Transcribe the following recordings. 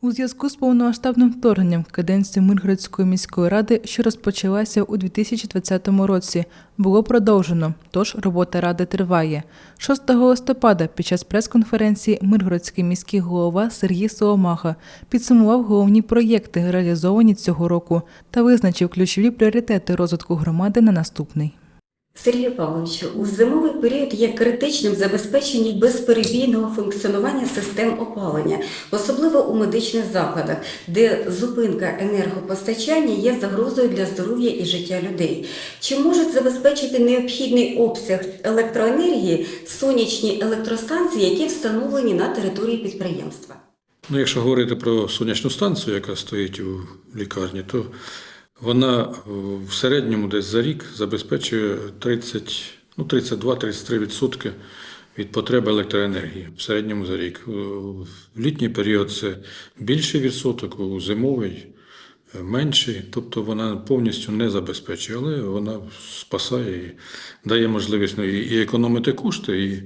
У зв'язку з повномасштабним вторгненням в каденцію Миргородської міської ради, що розпочалася у 2020 році, було продовжено, тож робота ради триває. 6 листопада під час прес-конференції Миргородський міський голова Сергій Соломаха підсумував головні проєкти, реалізовані цього року, та визначив ключові пріоритети розвитку громади на наступний. Сергію Павловичу, у зимовий період є критичним забезпечення безперебійного функціонування систем опалення, особливо у медичних закладах, де зупинка енергопостачання є загрозою для здоров'я і життя людей. Чи можуть забезпечити необхідний обсяг електроенергії сонячні електростанції, які встановлені на території підприємства? Ну, якщо говорити про сонячну станцію, яка стоїть у лікарні, то вона е, в середньому десь за рік забезпечує 30, ну, 32-33% від потреби електроенергії в середньому за рік. Е, В літній період це більший відсоток, у зимовий е, менший. Тобто вона повністю не забезпечує, але вона спасає і дає можливість ну, і економити кошти, і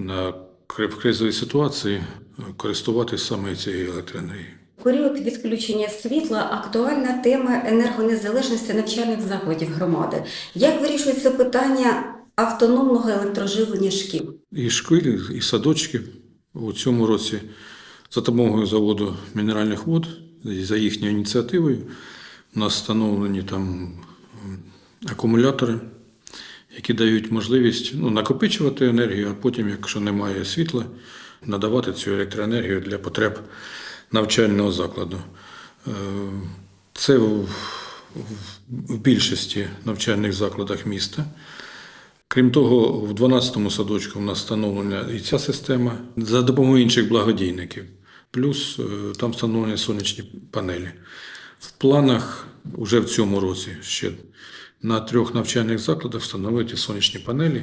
на в кризовій ситуації користуватись саме цією електроенергією. Період відключення світла актуальна тема енергонезалежності навчальних закладів громади. Як вирішується питання автономного електроживлення шкіл? І шкіл, і садочки у цьому році за допомогою заводу мінеральних вод, і за їхньою ініціативою, у нас встановлені там акумулятори, які дають можливість ну, накопичувати енергію, а потім, якщо немає світла, надавати цю електроенергію для потреб навчального закладу. Е, Це в, більшості навчальних закладах міста. Крім того, в 12-му садочку в нас встановлена і ця система за допомогою інших благодійників. Плюс е, там встановлені сонячні панелі. В планах вже в цьому році ще на трьох навчальних закладах встановити сонячні панелі,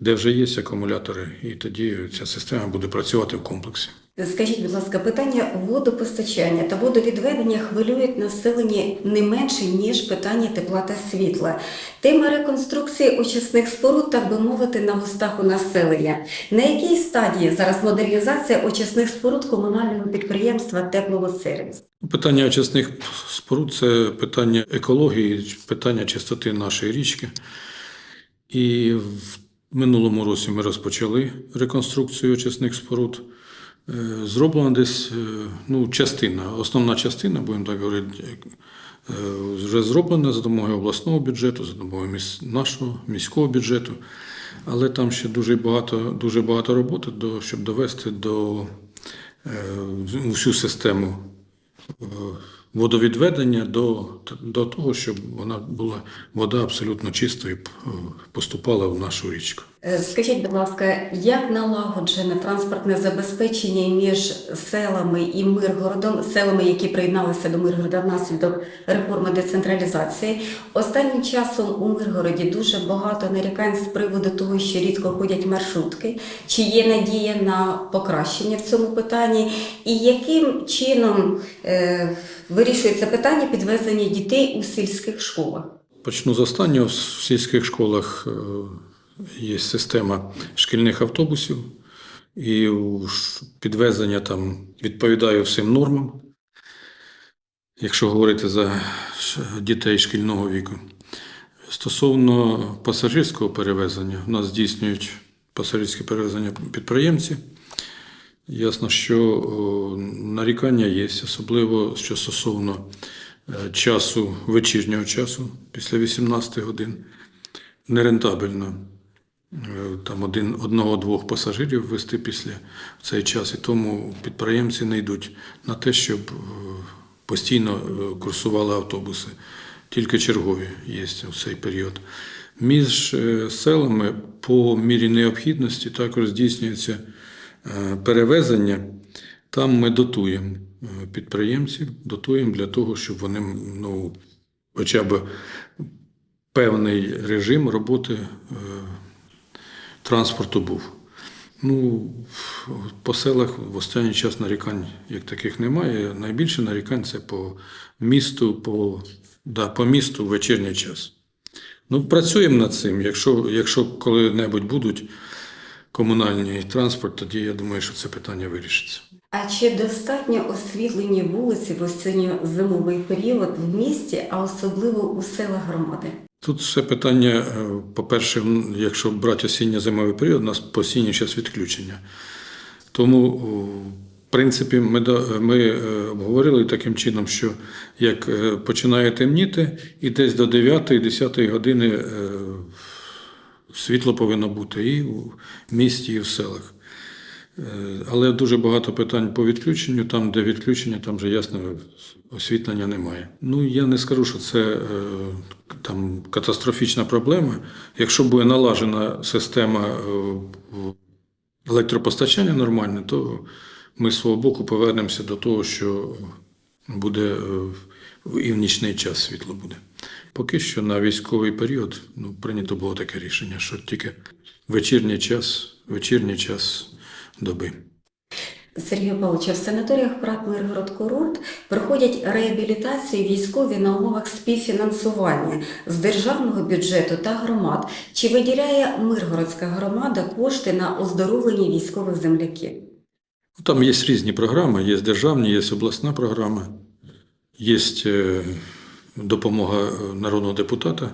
де вже є акумулятори, і тоді ця система буде працювати в комплексі. Скажіть, будь ласка, питання водопостачання та водовідведення хвилюють населення не менше, ніж питання тепла та світла. Тема реконструкції очисних споруд, так би мовити, на густах у населення. На якій стадії зараз модернізація очисних споруд комунального підприємства Тепловодсервіс? Питання очисних споруд це питання екології, питання чистоти нашої річки. І в минулому році ми розпочали реконструкцію очисних споруд. Е, Зроблена десь е, ну, частина, основна частина, будемо так говорити, е, вже зроблена за допомогою обласного бюджету, за допомогою міс- нашого міського бюджету. Але там ще дуже багато, дуже багато роботи, до, щоб довести до всю систему водовідведення до, до того, щоб вона була вода абсолютно чистою е, поступала в нашу річку. Е, Скажіть, будь ласка, як налагоджене транспортне забезпечення між селами і Миргородом, селами, які приєдналися до Миргорода внаслідок реформи децентралізації? Останнім часом у Миргороді дуже багато нарікань з приводу того, що рідко ходять маршрутки. Чи є надія на покращення в цьому питанні? І яким чином е, вирішується питання підвезення дітей у сільських школах? Почну з останнього. В сільських школах е, є система шкільних автобусів, і підвезення там відповідає всім нормам, якщо говорити за дітей шкільного віку. Стосовно пасажирського перевезення, у нас здійснюють пасажирське перевезення підприємці. Ясно, що нарікання є, особливо що стосовно е, часу, вечірнього часу після 18 годин. Нерентабельно там один, одного-двох пасажирів вести після в цей час, і тому підприємці не йдуть на те, щоб е, постійно е, курсували автобуси. Тільки чергові є в цей період. Між е, селами по мірі необхідності також здійснюється е, перевезення. Там ми дотуємо е, підприємців, дотуємо для того, щоб вони ну, хоча б певний режим роботи е, транспорту був. Ну, по селах в останній час нарікань як таких немає. Найбільше нарікань це по місту, по, да, по місту в вечірній час. Ну, працюємо над цим. Якщо, якщо коли-небудь будуть комунальний транспорт, тоді я думаю, що це питання вирішиться. А чи достатньо освітлені вулиці в осінньо-зимовий період в місті, а особливо у селах громади? Тут все питання, е, по-перше, якщо брати осінньо-зимовий період, у нас постійні час відключення. Тому, в принципі, ми, ми е, обговорили таким чином, що як е, починає темніти, і десь до 9-10 години е, світло повинно бути і в місті, і в селах. Е, Але дуже багато питань по відключенню. Там, де відключення, там вже ясно освітлення немає. Ну я не скажу, що це е, там катастрофічна проблема. Якщо буде налажена система е, електропостачання нормальне, то ми з свого боку повернемося до того, що буде і в нічний час світло буде. Поки що на військовий період ну, прийнято було таке рішення, що тільки вечірній час, вечірній час доби. Сергію Павловичу, в санаторіях Прат Миргород Курорт проходять реабілітацію військові на умовах співфінансування з державного бюджету та громад. Чи виділяє Миргородська громада кошти на оздоровлення військових земляків? Ну, Там є різні програми, є державні, є обласна програма, є е, допомога е, народного депутата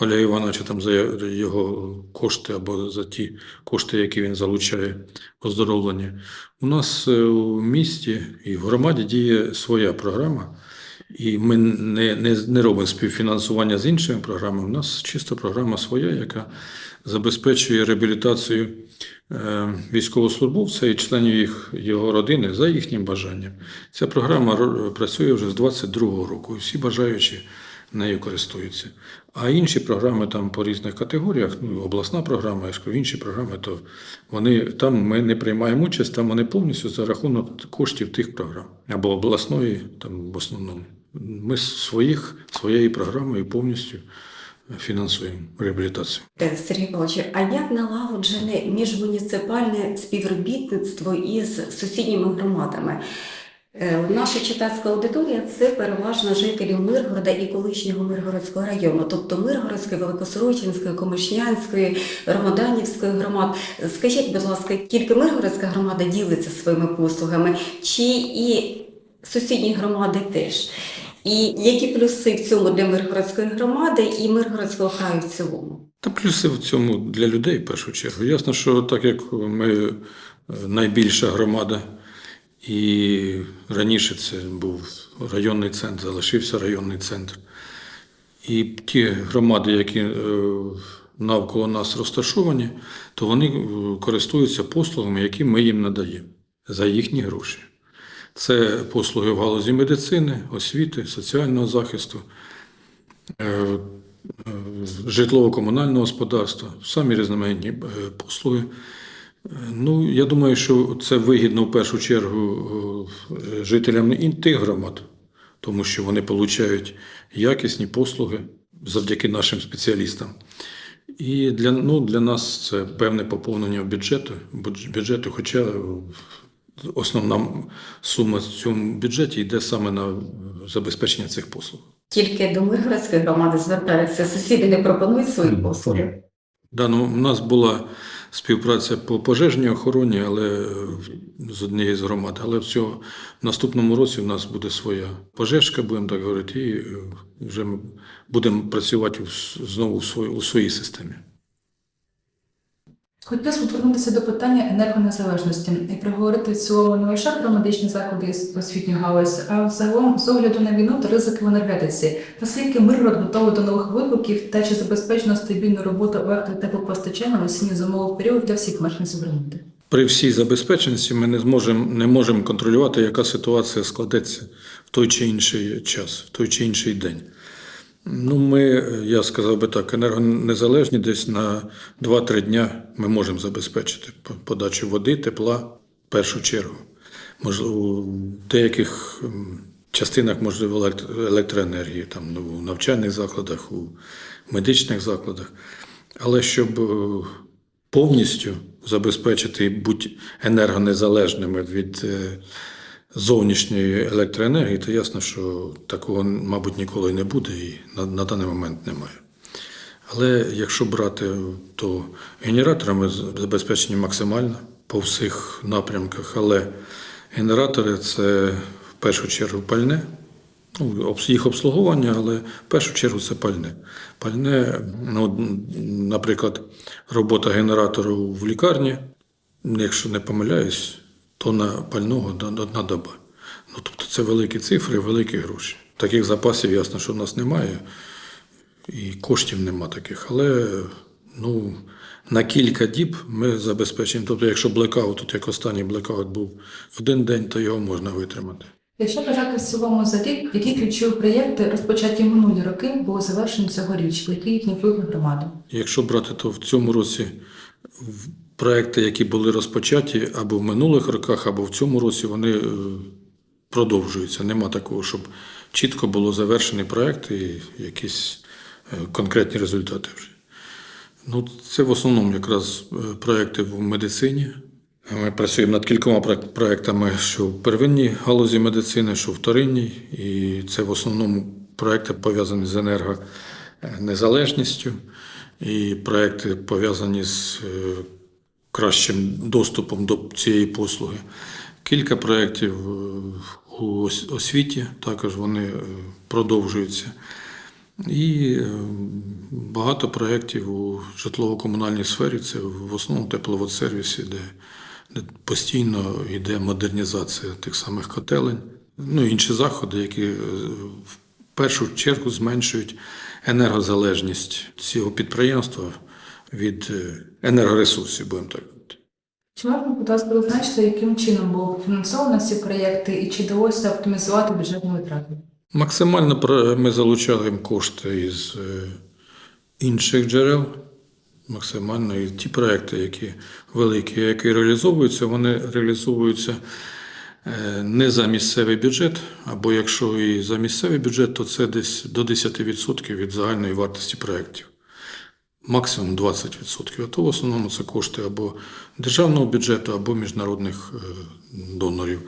Оля Івановича там за його кошти або за ті кошти, які він залучає оздоровлення. У нас е, у місті і в громаді діє своя програма, і ми не, не, не робимо співфінансування з іншими програмами. У нас чисто програма своя, яка забезпечує реабілітацію е, військовослужбовця і членів їх, його родини за їхнім бажанням. Ця програма працює вже з 22-го року, всі бажаючі нею користуються. А інші програми там по різних категоріях, ну, обласна програма, я ж кажу, інші програми, то вони там ми не приймаємо участь, там вони повністю за рахунок коштів тих програм або обласної, там в основному. Ми своїх своєю програмою повністю фінансуємо реабілітацію. Е, Сергій Павлович, а як налагоджене міжмуніципальне співробітництво із сусідніми громадами? Е, Наша читацька аудиторія це переважно жителі Миргорода і колишнього Миргородського району, тобто Миргородської, Великосорочинської, Комишнянської, Ромоданівської громад. Скажіть, будь ласка, тільки Миргородська громада ділиться своїми послугами, чи і сусідні громади теж? І які плюси в цьому для Миргородської громади і Миргородського краю в цілому? Та плюси в цьому для людей в першу чергу. Ясно, що так як ми е, найбільша громада, і раніше це був районний центр, залишився районний центр. І ті громади, які е, навколо нас розташовані, то вони е, користуються послугами, які ми їм надаємо за їхні гроші. Це послуги в галузі медицини, освіти, соціального захисту, е, житлово-комунального господарства, самі різноманітні послуги. Ну, я думаю, що це вигідно в першу чергу е, жителям і тих громад, тому що вони отримують якісні послуги завдяки нашим спеціалістам. І для, ну, для нас це певне поповнення бюджету, бюджету, хоча основна сума в цьому бюджеті йде саме на забезпечення цих послуг. Тільки до Миргородської громади звертаються, сусіди не пропонують свої послуги. Да, ну, у нас була співпраця по пожежній охороні, але з однієї з громад. Але в цього в наступному році в нас буде своя пожежка, будемо так говорити, і вже ми будемо працювати знову у своїй системі. Хотілося повернутися до питання енергонезалежності і проговорити в цілому не лише про медичні заклади і освітню галузь, а загалом з огляду на війну та ризики в енергетиці. Наскільки Миргород готовий до нових викликів та чи забезпечено стабільну роботу електро- теплопостачання в осінньо-зимовий період для всіх мешканців громади? При всій забезпеченості ми не зможемо не можемо контролювати, яка ситуація складеться в той чи інший час, в той чи інший день. Ну, ми, я сказав би так, енергонезалежні десь на 2-3 дня ми можемо забезпечити подачу води, тепла в першу чергу. Можливо, в деяких частинах, можливо, елект- електроенергії, там, ну, в навчальних закладах, у медичних закладах. Але щоб е, повністю забезпечити і бути енергонезалежними від е, зовнішньої електроенергії, то ясно, що такого, мабуть, ніколи не буде і на, на даний момент немає. Але якщо брати, то генераторами забезпечені максимально по всіх напрямках, але Генератори це в першу чергу пальне, ну, їх обслуговування, але в першу чергу це пальне. Пальне, ну, наприклад, робота генератору в лікарні, якщо не помиляюсь, тонна пального до- одна доба. Ну, тобто це великі цифри, великі гроші. Таких запасів ясно, що в нас немає, і коштів нема таких. Але ну, на кілька діб ми забезпечуємо. Тобто, якщо блекаут, тут як останній блекаут був один день, то його можна витримати. Якщо казати в цілому за рік, які ключові проєкти, розпочаті минулі роки, були завершені цьогоріч, який їхній вплив на громаду? Якщо брати, то в цьому році в- проекти, які були розпочаті або в минулих роках, або в цьому році, вони е, продовжуються. Нема такого, щоб чітко було завершений проект і якісь е, конкретні результати вже. Ну, це в основному якраз е, проекти в медицині. Ми працюємо над кількома проек- проектами, що в первинній галузі медицини, що в вторинній. І це в основному проекти пов'язані з енергонезалежністю і проекти пов'язані з кращим доступом до цієї послуги. Кілька проєктів е, у освіті, також вони е, продовжуються. І е, багато проєктів у житлово-комунальній сфері, це в основному тепловодсервісі, де, де постійно йде модернізація тих самих котелень, ну і інші заходи, які в першу чергу зменшують енергозалежність цього підприємства від е, енергоресурсів, будемо так говорити. Чи можна, будь ласка, визначити, яким чином було фінансовано ці проєкти і чи вдалося оптимізувати бюджетні витрати? Максимально ми залучаємо кошти із е, інших джерел. Максимально і ті проекти, які великі, які реалізовуються, вони реалізовуються е, не за місцевий бюджет, або якщо і за місцевий бюджет, то це десь до 10% від загальної вартості проєктів. Максимум 20%. А то в основному це кошти або державного бюджету, або міжнародних е, донорів.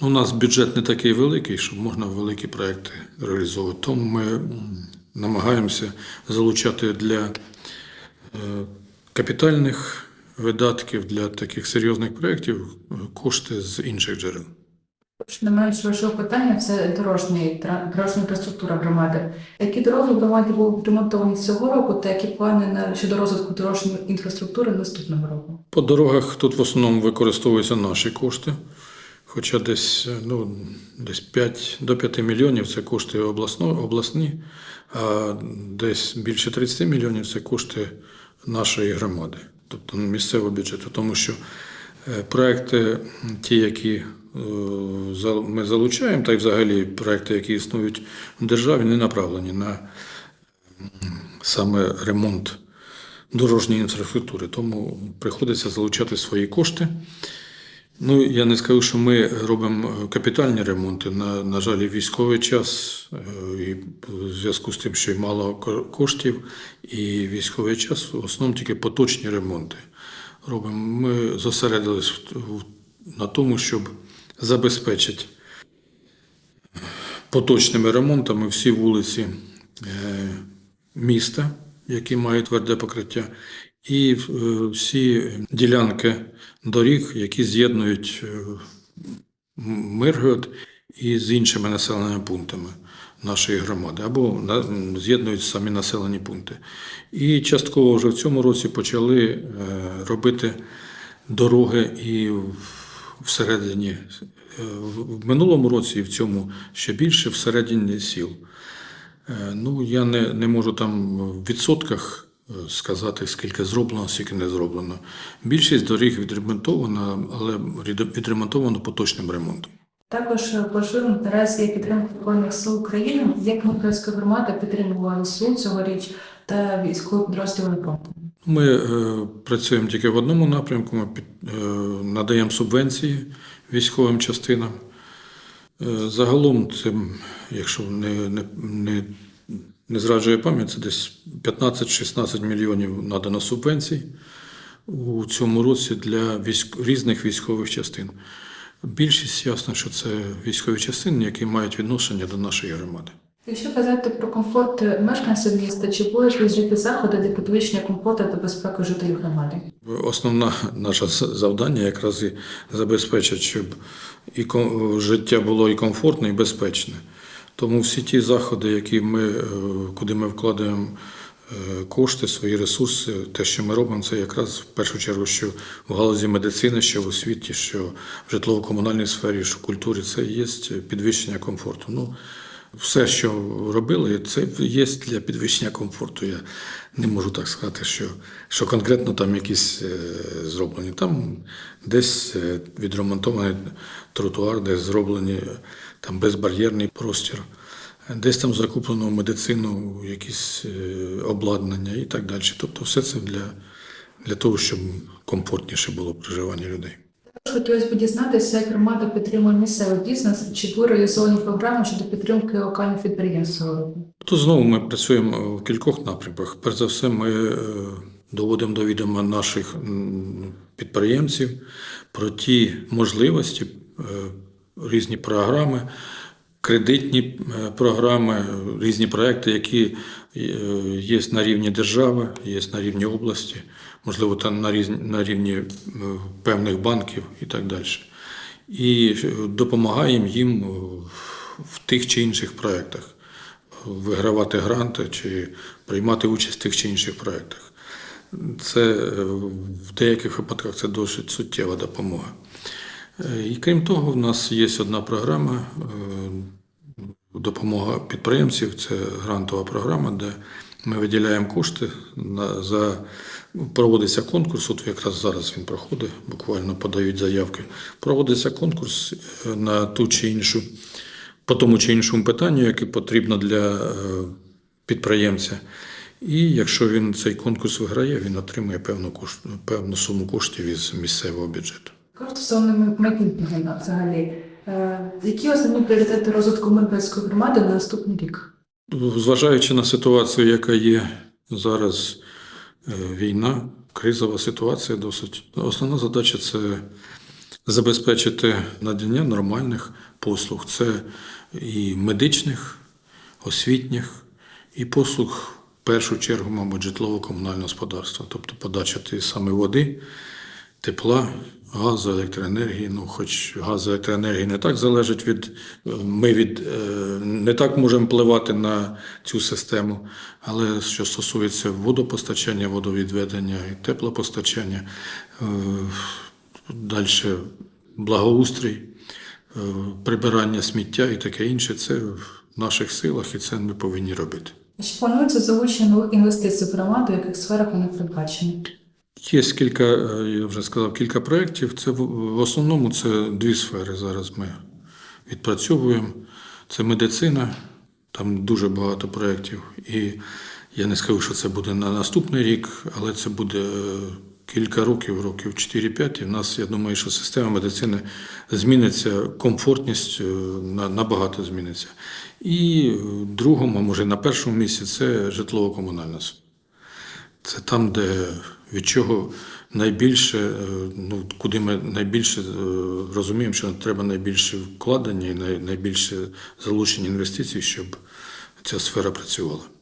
Ну, у нас бюджет не такий великий, щоб можна великі проекти реалізовувати. Тому ми намагаємося залучати для е, капітальних видатків, для таких серйозних проєктів е, кошти з інших джерел. Не менш важливе питання це дорожній тра- дорожня інфраструктура громади. Які дороги в громаді були відремонтовані цього року, та які плани на щодо розвитку дорожньої інфраструктури наступного року? По дорогах тут в основному використовуються наші кошти. Хоча десь, ну, десь 5 до 5 мільйонів це кошти обласно, обласні, а десь більше 30 мільйонів це кошти нашої громади, тобто місцевого бюджету. Тому що е, проекти, ті, які ми залучаємо, та й взагалі проекти, які існують в державі, не направлені на саме ремонт дорожньої інфраструктури, тому приходиться залучати свої кошти. Ну, я не скажу, що ми робимо е, капітальні ремонти. На, на жаль, військовий час, е, і в зв'язку з тим, що й мало коштів, і військовий час в основному тільки поточні ремонти робимо. Ми зосередились на тому, щоб забезпечити поточними ремонтами всі вулиці е, міста, які мають тверде покриття, і е, всі ділянки доріг, які з'єднують е, Миргород із іншими населеними пунктами нашої громади, або з'єднують самі населені пункти. І частково вже в цьому році почали робити дороги і в- всередині. е, В минулому році і в цьому ще більше всередині сіл. Е, Ну, я не, не можу там в відсотках е, сказати, скільки зроблено, скільки не зроблено. Більшість доріг відремонтована, але відре- відремонтовано поточним ремонтом. Також важливим наразі є підтримка Збройних сил України, як Миргородська громада підтримувала СУ цьогоріч та військові підрозділи. Ми е, працюємо тільки в одному напрямку. Ми е, надаємо субвенції військовим частинам. Е, загалом, це, якщо не, не, не, не зраджує пам'ять, це десь 15-16 мільйонів надано субвенцій у цьому році для військ, різних військових частин. Більшість ясно, що це військові частини, які мають відношення до нашої громади. Якщо казати про комфорт мешканців міста, чи будуть вжити заходи для підвищення комфорту та безпеки жителів громади? Основне наше завдання якраз і забезпечити, щоб і життя було і комфортне, і безпечне. Тому всі ті заходи, які ми, е, куди ми вкладаємо е, кошти, свої ресурси, те, що ми робимо, це якраз в першу чергу, що в галузі медицини, що в освіті, що в житлово-комунальній сфері, що в культурі, це є підвищення комфорту. Ну, все, що робили, це є для підвищення комфорту. Я не можу так сказати, що, що конкретно там якісь е, зроблені. Там десь е, відремонтований тротуар, десь зроблені там безбар'єрний простір, десь там закуплено медицину, якісь е, обладнання і так далі. Тобто, все це для, для того, щоб комфортніше було проживання людей. Хотілося б дізнатися, як громада підтримує місцевий бізнес, чи були реалізовані програми щодо підтримки локальних підприємств. Тут знову ми працюємо в кількох напрямках. Перш за все, ми е, доводимо до відома наших підприємців про ті можливості, е, різні програми, кредитні е, програми, різні проекти, які є на рівні держави, є на рівні області, можливо, там на різні- на рівні е, певних банків і так далі. І е, допомагаємо їм е, в тих чи інших проєктах вигравати гранти чи приймати участь в тих чи інших проєктах. Це в деяких випадках це досить суттєва допомога. І крім того, в нас є одна програма допомога підприємців. Це грантова програма, де ми виділяємо кошти на за проводиться конкурс. От якраз зараз він проходить, буквально подають заявки. Проводиться конкурс е, на ту чи іншу по тому чи іншому питанню, яке потрібно для е, підприємця. І якщо він цей конкурс виграє, він отримує певну, кошт, певну суму коштів із місцевого бюджету. Стосовно майбутнього взагалі, е, які основні пріоритети розвитку Миргородської громади на наступний рік? Зважаючи на ситуацію, яка є зараз війна, кризова ситуація, досить основна задача це забезпечити надання нормальних послуг. Це і медичних, освітніх, і послуг в першу чергу, мабуть, житлово-комунального господарства, тобто подача тієї саме води, тепла, газу, електроенергії. Ну, хоч газ електроенергії не так залежить від ми від е, не так можемо впливати на цю систему, але що стосується водопостачання, водовідведення і теплопостачання, е, далі благоустрій, е, прибирання сміття і таке інше, це в наших силах, і це ми повинні робити. Чи планується залучення нових інвестицій в громаду, в яких сферах вони передбачені? Є кілька, е, я вже сказав, кілька проєктів. Це в основному це дві сфери. Зараз ми відпрацьовуємо. Це медицина, там дуже багато проєктів. І я не скажу, що це буде на наступний рік, але це буде е, кілька років, років 4-5. І в нас, я думаю, що система медицини зміниться, комфортність е, набагато зміниться. І в другому, а може на першому місці, це житлово-комунальна. Це там, де від чого найбільше, е, ну куди ми найбільше е, розуміємо, що треба найбільше вкладення і найбільше залучення інвестицій, щоб ця сфера працювала.